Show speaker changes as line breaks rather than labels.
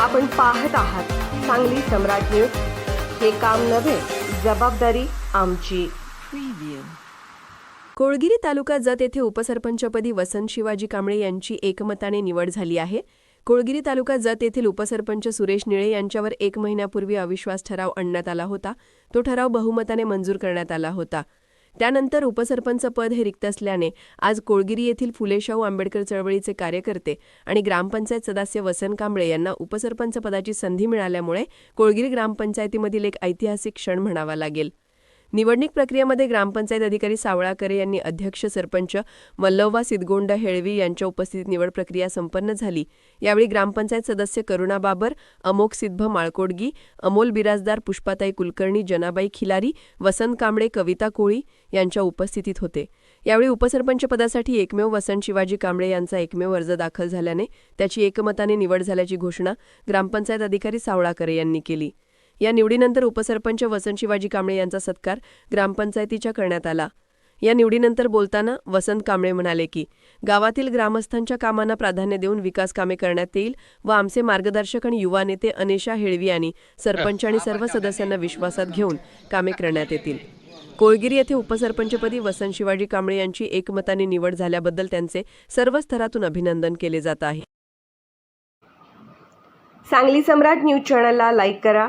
आपण पाहत आहात सांगली सम्राट न्यूज. हे काम नव्हे जबाबदारी आमची.
कोळगिरी तालुका जत येथे उपसरपंचपदी वसंत शिवाजी कांबळे यांची एकमताने निवड झाली आहे. कोळगिरी तालुका जत येथील उपसरपंच सुरेश निळे यांच्यावर एक महिन्यापूर्वी अविश्वास ठराव आणण्यात आला होता. तो ठराव बहुमताने मंजूर करण्यात आला होता. त्यानंतर उपसरपंच पद हे रिक्त असल्याने आज कोळगिरी येथील फुलेशाहू आंबेडकर चळवळीचे कार्यकर्ते आणि ग्रामपंचायत सदस्य वसन कांबळे यांना उपसरपंच पदाची संधी मिळाल्यामुळे कोळगिरी ग्रामपंचायतीमधील एक ऐतिहासिक क्षण म्हणावा लागेल. निवडणूक प्रक्रियेमध्ये ग्रामपंचायत अधिकारी सावळाकरे यांनी अध्यक्ष सरपंच मल्लव्वा सिद्धगोंड हेळवी यांच्या उपस्थितीत निवड प्रक्रिया संपन्न झाली. यावेळी ग्रामपंचायत सदस्य करुणा बाबर अमोक सिद्ध माळकोडगी अमोल बिराजदार पुष्पाताई कुलकर्णी जनाबाई खिलारी वसंत कांबळे कविता कोळी यांच्या उपस्थितीत होते. यावेळी उपसरपंच पदासाठी एकमेव वसंत शिवाजी कांबळे यांचा एकमेव अर्ज दाखल झाल्याने त्याची एकमताने निवड झाल्याची घोषणा ग्रामपंचायत अधिकारी सावळाकरे यांनी केली. या निवडीनंतर उपसरपंच वसंत शिवाजी कांबळे यांचा सत्कार ग्रामपंचायतीच्या करण्यात आला. या निवडीनंतर बोलताना वसंत कांबळे म्हणाले की गावातील ग्रामस्थांच्या कामांना प्राधान्य देऊन विकास कामे करण्यात येईल व आमचे मार्गदर्शक आणि युवा नेते अनेशा हेळवी यांनी सरपंच आणि सर्व सदस्यांना विश्वासात घेऊन कामे करण्यात येतील. कोळगिरी येथे उपसरपंचपदी वसंत शिवाजी कांबळे यांची एकमताने निवड झाल्याबद्दल त्यांचे सर्व स्तरातून अभिनंदन केले जात आहे.
सांगली सम्राट न्यूज चॅनलला लाईक करा.